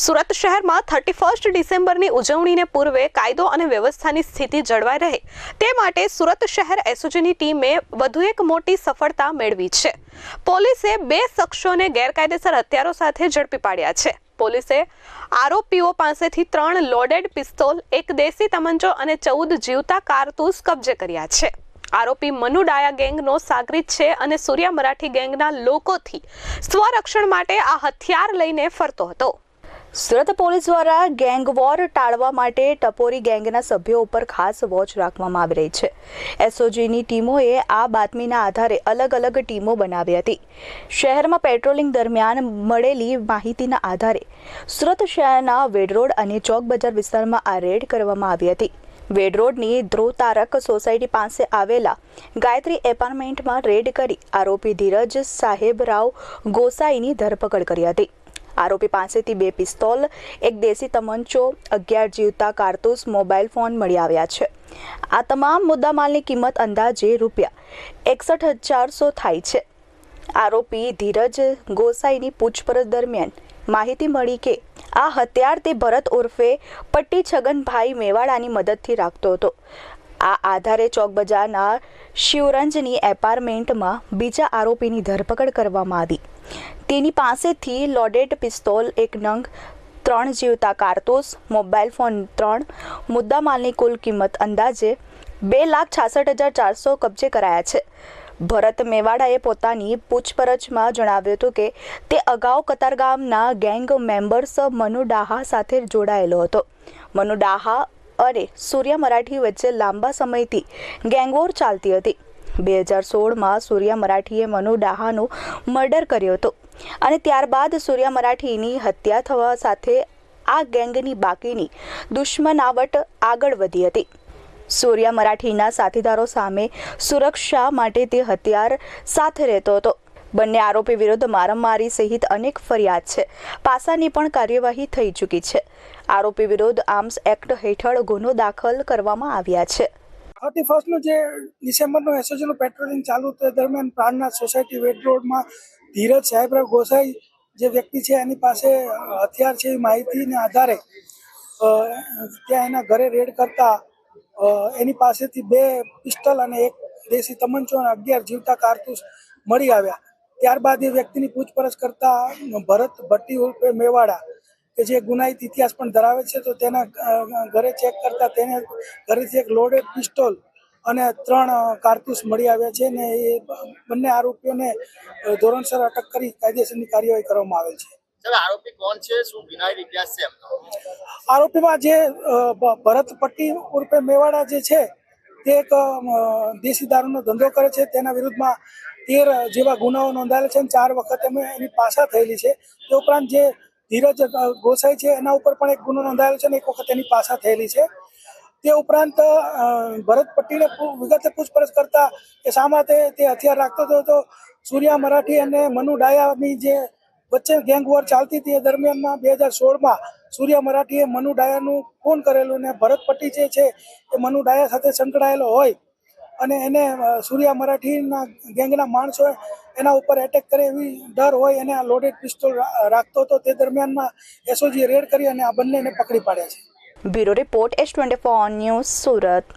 સુરત શહેરમાં thirty first ડિસેમ્બરની ઉજવણીને પૂર્વે કાયદો અને વ્યવસ્થાની સ્થિતિ જળવાઈ રહે. તે માટે સુરત શહેર એસઓજીની ટીમે વધુ એક મોટી સફળતા મેળવી છે. પોલીસે બે શખ્સોને ગેરકાયદેસર હથિયારો સાથે ઝડપી પાડ્યા છે. પોલીસે આરોપીઓ પાસેથી ત્રણ લોડેડ પિસ્તોલ, એક દેશી તમંચો અને ચૌદ જીવતા કારતૂસ કબજે કર્યા છે. આરોપી મનુ ડાયા ગેંગનો સાગરીત છે અને સૂર્યા મરાઠી ગેંગના લોકોથી સ્વરક્ષણ માટે આ હથિયાર લઈને ફરતો હતો. સુરત પોલીસ દ્વારા ગેંગ વોર ટાળવા માટે ટપોરી ગેંગના સભ્યો ઉપર ખાસ વોચ રાખવામાં આવી રહી છે. એસઓજીની ટીમોએ આ બાતમીના આધારે અલગ અલગ ટીમો બનાવી હતી. શહેરમાં પેટ્રોલિંગ દરમિયાન મળેલી માહિતીના આધારે સુરત શહેરના વેડરોડ અને ચોક બજાર વિસ્તારમાં આ રેડ કરવામાં આવી હતી. વેડરોડની ધ્રુવ તારક સોસાયટી પાસે આવેલા ગાયત્રી એપાર્ટમેન્ટમાં રેડ કરી આરોપી ધીરજ સાહેબરાવ ગોસાઈની ધરપકડ કરી હતી. આરોપી પાસેથી બે પિસ્તોલ, એક દેશી તમંચો, અગિયાર જીવતા કારતૂસ મોબાઈલ ફોન મળી આવ્યા છે. આ તમામ મુદ્દામાલની કિંમત અંદાજે રૂપિયા એકસઠ હજારસો થાય છે. આરોપી ધીરજ ગોસાઈની પૂછપરછ દરમિયાન માહિતી મળી કે આ હત્યાર તે ભરત ઉર્ફે પટ્ટી છગનભાઈ મેવાડાની મદદથી રાખતો હતો. આ આધારે ચોક બજારના શિવરંજની એપાર્ટમેન્ટમાં બીજા આરોપીની ધરપકડ કરવામાં આવી. તેની પાસેથી લોડેડ પિસ્તોલ, એક નંગ, ત્રણ જીવતા કારતૂસ, મોબાઈલ ફોન ત્રણ, મુદ્દામાલની કુલ કિંમત અંદાજે બે લાખ છાસઠ હજાર ચારસો કબજે કરાયા છે. ભરત મેવાડાએ પોતાની પૂછપરછમાં જણાવ્યું હતું કે તે અગાઉ કતારગામના ગેંગ મેમ્બર્સ મનુ ડાહા સાથે જોડાયેલો હતો. મનુ ડાહા અને સૂર્યા મરાઠી વચ્ચે લાંબા સમયથી ગેંગવોર ચાલતી હતી. બે હજાર સોળમાં સૂર્યા મરાઠીએ મનુ ડાહાનો મર્ડર કર્યો હતો અને ત્યારબાદ સૂર્યા મરાઠીની હત્યા થવા સાથે આ ગેંગની બાકીની દુશ્મનાવટ આગળ વધી હતી. સૂર્યા મરાઠીના સાથીદારો સામે સુરક્ષા માટે તે હથિયાર સાથે રહેતો હતો. બંને આરોપી વિરુદ્ધ મારામારી સહિત અનેક ફરિયાદ છે. પાસાની પણ કાર્યવાહી થઈ ચૂકી છે. આરોપી વિરુદ્ધ આર્મ્સ એક્ટ હેઠળ ગુનો દાખલ કરવામાં આવ્યા છે. થર્ટી ફર્સ્ટનું જે ડિસેમ્બરનું એસઓજીનું પેટ્રોલિંગ ચાલુ તે દરમિયાન પ્રાણનાથ સોસાયટી વેટ રોડમાં ધીરજ સાહેબરાવ ગોસાઈ જે વ્યક્તિ છે, એની પાસે હથિયાર છે એ માહિતીને આધારે ત્યાં એના ઘરે રેડ કરતા એની પાસેથી બે પિસ્તલ અને એક દેશી તમંચો અને અગિયાર જીવતા કારતૂસ મળી આવ્યા. ત્યારબાદ એ વ્યક્તિની પૂછપરછ કરતા ભરત ભટ્ટી ઉર્ફે મેવાડા કે જે ગુનાહિત ઇતિહાસ પણ ધરાવે છે તો તેના ઘરે ચેક કરતા તેને ઘરેથી એક લોડેડ પિસ્ટોલ અને ત્રણ કારતૂસ મળી આવ્યા છે ને એ બંને આરોપીઓને ધોરણસર અટક કરી કાયદેસરની કાર્યવાહી કરવામાં આવેલ છે. આરોપી કોણ છે? શું વિનાયક ઇતિહાસ છે આરોપીમાં જે ભરત પટ્ટી ઉર્ફે મેવાડા જે છે તે એક દેશી દારૂનો ધંધો કરે છે. તેના વિરુદ્ધમાં તેર જેવા ગુનાઓ નોંધાયેલા છે અને ચાર વખત એમ એની પાસા થયેલી છે. તે ઉપરાંત જે ધીરજ ગોસાઈ છે, એના ઉપર પણ એક ગુનો નોંધાયેલો છે અને એક વખત એની પાસા થયેલી છે. તે ઉપરાંત ભરત પટ્ટીને વિગતે પૂછપરછ કરતા કે શા માટે તે હથિયાર રાખતો હતો તો સૂર્યા મરાઠી અને મનુ ડાયાની જે વચ્ચે ગેંગ વોર ચાલતી હતી. એ દરમિયાનમાં બે હજાર સોળમાં સૂર્યા મરાઠીએ મનુ ડાયાનું ફોન કરેલું ને ભરત પટ્ટી જે છે, એ મનુ ડાયા સાથે સંકળાયેલો હોય અને એને સૂર્યા મરાઠીના ગેંગના માણસો એના ઉપર એટેક કરે એવી ડર હોય, એને આ લોડેડ પિસ્તોલ રાખતો હતો. તે દરમિયાનમાં એસઓજી રેડ કરી અને આ બંનેને પકડી પાડ્યા છે. Bureau report S twenty four news Surat.